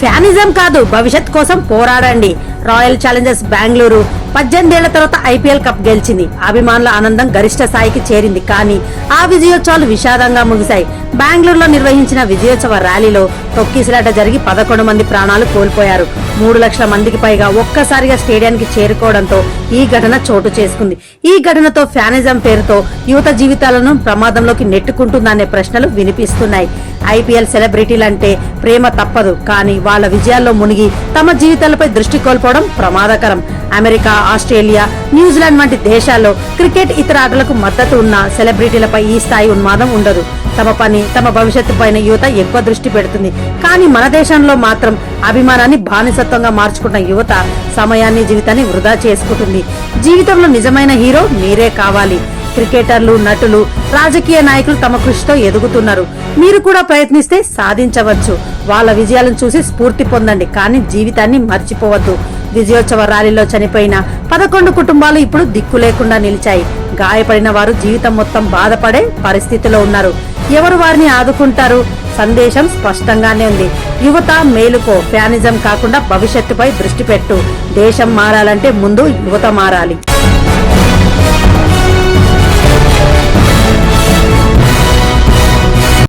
Fanism కాదు భవిష్యత్ కోసం పోరాడండి. రాయల్ ఛాలెంజర్స్ బెంగళూరు పద్దెనిమిదేళ్ళ తర్వాత ఐపీఎల్ కప్ గెలిచింది. అభిమానుల ఆనందం గరిష్ట స్థాయికి చేరింది. కానీ ఆ విజయోత్సవాలు విషాదంగా ముగిశాయి. బెంగళూరులో నిర్వహించిన విజయోత్సవ ర్యాలీలో తొక్కిసలాట జరిగి పదకొండు మంది ప్రాణాలు కోల్పోయారు. మూడు లక్షల మందికి పైగా ఒక్కసారిగా స్టేడియానికి చేరుకోవడంతో ఈ ఘటన చోటు చేసుకుంది. ఈ ఘటనతో ఫ్యానిజం పేరుతో యువత జీవితాలను ప్రమాదంలోకి నెట్టుకుంటుందనే ప్రశ్నలు వినిపిస్తున్నాయి. ఐపీఎల్ సెలబ్రిటీలంటే ప్రేమ తప్పదు కానీ వాళ్ళ విజయాల్లో మునిగి తమ జీవితాలపై దృష్టి కోల్పోవడం ప్రమాదకరం. అమెరికా ఆస్ట్రేలియా న్యూజిలాండ్ వంటి దేశాల్లో క్రికెట్ ఇతర ఆటలకు మద్దతు ఉన్న సెలబ్రిటీలపై ఈ స్థాయి ఉన్మాదం ఉండదు. తమ పని తమ భవిష్యత్తు పైన యువత ఎక్కువ దృష్టి పెడుతుంది. కానీ మన దేశంలో మాత్రం అభిమానాన్ని బానిసత్వంగా మార్చుకున్న యువత సమయాన్ని జీవితాన్ని వృధా చేసుకుంటుంది. జీవితంలో నిజమైన హీరో మీరే కావాలి. క్రికెటర్లు నటులు రాజకీయ నాయకులు తమ కృషితో ఎదుగుతున్నారు. మీరు కూడా ప్రయత్నిస్తే సాధించవచ్చు. వాళ్ళ విజయాలను చూసి స్ఫూర్తి పొందండి కానీ జీవితాన్ని మర్చిపోవద్దు. విజయోత్సవ ర్యాలీలో చనిపోయిన పదకొండు కుటుంబాలు ఇప్పుడు దిక్కు లేకుండా నిలిచాయి. గాయపడిన వారు జీవితం మొత్తం బాధపడే పరిస్థితిలో ఉన్నారు. ఎవరు వారిని ఆదుకుంటారు? సందేశం స్పష్టంగానే ఉంది. యువత మేలుకో ఫ్యానిజం కాకుండా భవిష్యత్తుపై దృష్టి పెట్టు. దేశం మారాలంటే ముందు యువత మారాలి.